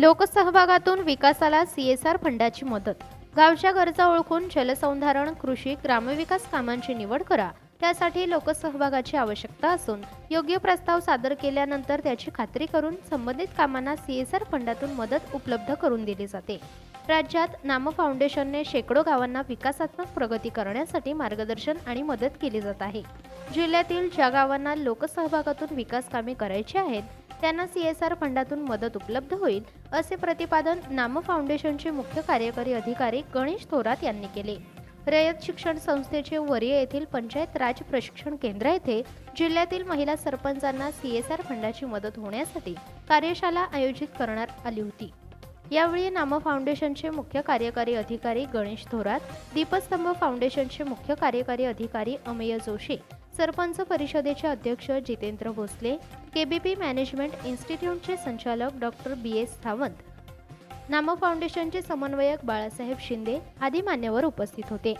लोकसहभागातून विकासाला सीएसआर फंडाची मदत. गावच्या गरजा ओळखून जलसंधारण कृषी ग्रामविकास कामांची निवड करा. त्यासाठी लोकसहभागाची आवश्यकता असून योग्य प्रस्ताव सादर केल्यानंतर त्याची खात्री करून संबंधित कामांना सीएसआर फंडातून मदत उपलब्ध करून दिली जाते. राज्यात नाम फाउंडेशनने शेकडो गावांना विकासात्मक प्रगती करण्यासाठी मार्गदर्शन आणि मदत केली जात आहे. जिल्ह्यातील ज्या गावांना लोकसहभागातून विकास कामे करायची आहेत त्यांना सीएसआर फंडातून मदत उपलब्ध होईल असे प्रतिपादन नाम फाउंडेशनचे मुख्य कार्यकारी अधिकारी गणेश थोरात यांनी केले. रयत शिक्षण संस्थेचे वरिय येथील पंचायत राज प्रशिक्षण केंद्र येथे जिल्ह्यातील महिला सरपंचांना सी एस आर फंडाची मदत होण्यासाठी कार्यशाला आयोजित करण्यात आली होती. यावेळी नाम फाउंडेशनचे मुख्य कार्यकारी अधिकारी गणेश थोरात दीपस्तंभ फाउंडेशनचे मुख्य कार्यकारी अधिकारी अमेय जोशी सरपंच परिषदेचे अध्यक्ष जितेंद्र भोसले केबीपी मॅनेजमेंट इन्स्टिट्यूटचे संचालक डॉक्टर बी एस सावंत नामो फाउंडेशनचे समन्वयक बाळासाहेब शिंदे आदी मान्यवर उपस्थित होते.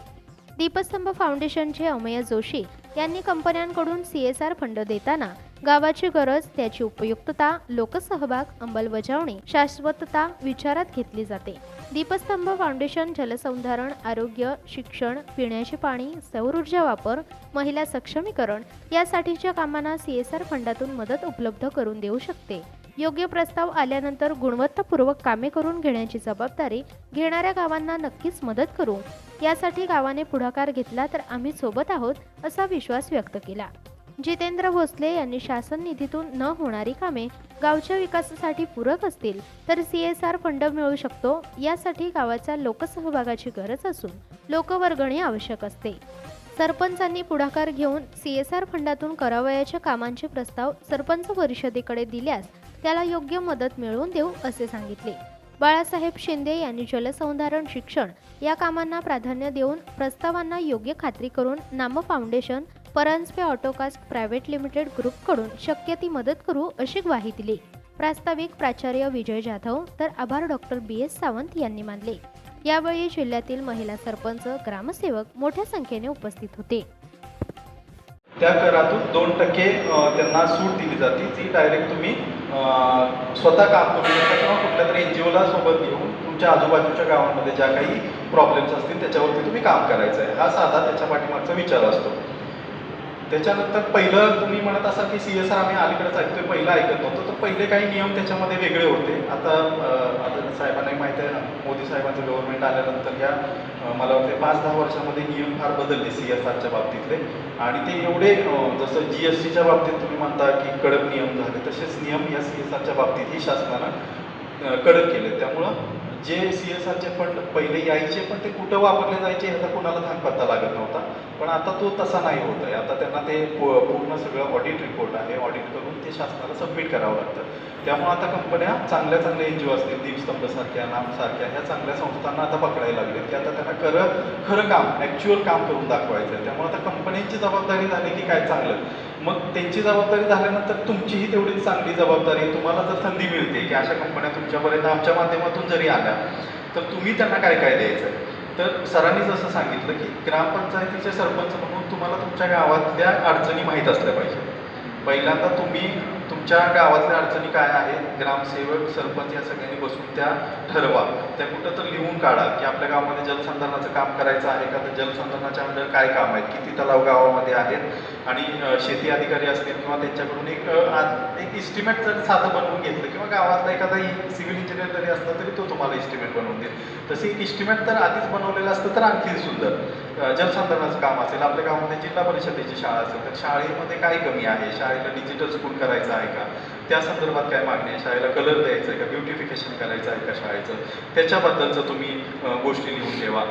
दीपस्तंभ फाउंडेशनचे अमेय जोशी यांनी कंपन्यांकडून सी एस आर फंड देताना गावाची गरज त्याची उपयुक्तता लोकसहभाग अंमलबजावणी शाश्वतता विचारात घेतली जाते. दीपस्तंभ फाउंडेशन जलसंधारण आरोग्य शिक्षण पिण्याचे पाणी सौर ऊर्जा वापर महिला सक्षमीकरण यासाठीच्या कामांना सीएसआर फंडातून मदत उपलब्ध करून देऊ शकते. योग्य प्रस्ताव आल्यानंतर गुणवत्तापूर्वक कामे करून घेण्याची जबाबदारी घेणाऱ्या गावांना नक्कीच मदत करू. यासाठी गावाने पुढाकार घेतला तर आम्ही सोबत आहोत असा विश्वास व्यक्त केला. जितेंद्र भोसले यांनी शासन निधीतून न होणारी कामे गावच्या विकासासाठी पूरक असतील तर सी एस आर फंड मिळू शकतो यासाठी गावाच्या लोकसहभागाची गरज असून लोकवर्गणी आवश्यक असते. सरपंचांनी पुढाकार घेऊन सी एस आर फंडातून करावयाच्या कामांचे प्रस्ताव सरपंच परिषदेकडे दिल्यास त्याला योग्य मदत मिळवून देऊ असे सांगितले. बाळासाहेब शिंदे यांनी जलसंधारण शिक्षण या कामांना प्राधान्य देऊन प्रस्तावांना योग्य खात्री करून Naam foundation Paranjape Autocast private limited ग्रुपकडून शक्य ती मदत करू अशी ग्वाही दिली. प्रास्ताविक प्राचार्य विजय जाधव तर आभार डॉक्टर बी एस सावंत यांनी मानले. यावेळी जिल्ह्यातील महिला सरपंच ग्रामसेवक मोठ्या संख्येने उपस्थित होते. त्या करातून दोन टक्के त्यांना सूट दिली जाते. ती डायरेक्ट तुम्ही स्वतः काम करू शकता किंवा कुठल्या तरी एन जी ओला सोबत घेऊन तुमच्या आजूबाजूच्या गावांमध्ये ज्या काही प्रॉब्लेम्स असतील त्याच्यावरती तुम्ही काम करायचं आहे. हा साधा त्याच्या पाठीमागचा विचार असतो. त्याच्यानंतर पहिलं तुम्ही म्हणत असाल की सी एस आर आम्ही अलीकडेच ऐकतोय पहिलं ऐकत नव्हतो. तर पहिले काही नियम त्याच्यामध्ये वेगळे होते. आता आता साहेबांनाही माहिती आहे मोदी साहेबांचं गव्हर्नमेंट आल्यानंतर या मला वाटते पाच दहा वर्षामध्ये नियम फार बदलले सी एस आरच्या बाबतीतले. आणि ते एवढे जसं जी एस टीच्या बाबतीत तुम्ही म्हणता की कडक नियम झाले तसेच नियम या सी एस आरच्या बाबतीतही शासनानं कडक केले त्यामुळं जे सी एस आरचे फंड पहिले यायचे पण ते कुठं वापरले जायचे ह्याचा कोणाला पत्ता लागत नव्हता. पण आता तो तसा नाही होत आहे. आता त्यांना ते पूर्ण सगळं ऑडिट रिपोर्ट आहे. ऑडिट करून ते शासनाला सबमिट करावं लागतं. त्यामुळे आता कंपन्या चांगल्या चांगल्या एन जी ओ असतील दीपस्तंभसारख्या नामसारख्या ह्या चांगल्या संस्थांना आता पकडायला लागलेत की आता त्यांना खरं खरं काम ॲक्च्युअल काम करून दाखवायचं आहे त्यामुळे आता कंपन्यांची जबाबदारी झाली की काय चांगलं? मग त्यांची जबाबदारी झाल्यानंतर तुमचीही तेवढीच चांगली जबाबदारी तुम्हाला जर संधी मिळते की अशा कंपन्या तुमच्यापर्यंत आमच्या माध्यमातून जरी आल्या तर तुम्ही त्यांना काय काय द्यायचं? तर सरांनी जसं सांगितलं की ग्रामपंचायतीचे सरपंच म्हणून तुम्हाला तुमच्या गावातल्या अडचणी माहीत असल्या पाहिजे. पहिल्यांदा तुम्ही तुमच्या गावातल्या अडचणी काय आहेत? ग्रामसेवक सरपंच या सगळ्यांनी बसून त्या ठरवा. त्या कुठं तर लिहून काढा की आपल्या गावामध्ये जलसंधारणाचं काम करायचं आहे का? तर जलसंधारणाच्या अंडर काय काम आहेत? किती तलाव गावामध्ये आहेत? आणि शेती अधिकारी असतील किंवा त्यांच्याकडून एक एक इस्टिमेट जर साधं बनवून घेतलं किंवा गावातला एखादा सिव्हिल इंजिनियर जरी असला तरी तो तुम्हाला इस्टिमेट बनवून देईल. तसे एक इस्टिमेट जर आधीच बनवलेलं असतं तर आणखी सुंदर. जलसंधारणाचं काम असेल आपल्या गावामध्ये जिल्हा परिषदेची शाळा असेल तर शाळेमध्ये काय कमी आहे? शाळेला डिजिटल स्कूल करायचं आहे का? त्या संदर्भात काय मागणी आहे? शाळेला कलर द्यायचं आहे का? ब्युटिफिकेशन करायचं आहे का शाळेचं? त्याच्याबद्दलचं तुम्ही गोष्टी लिहून ठेवा.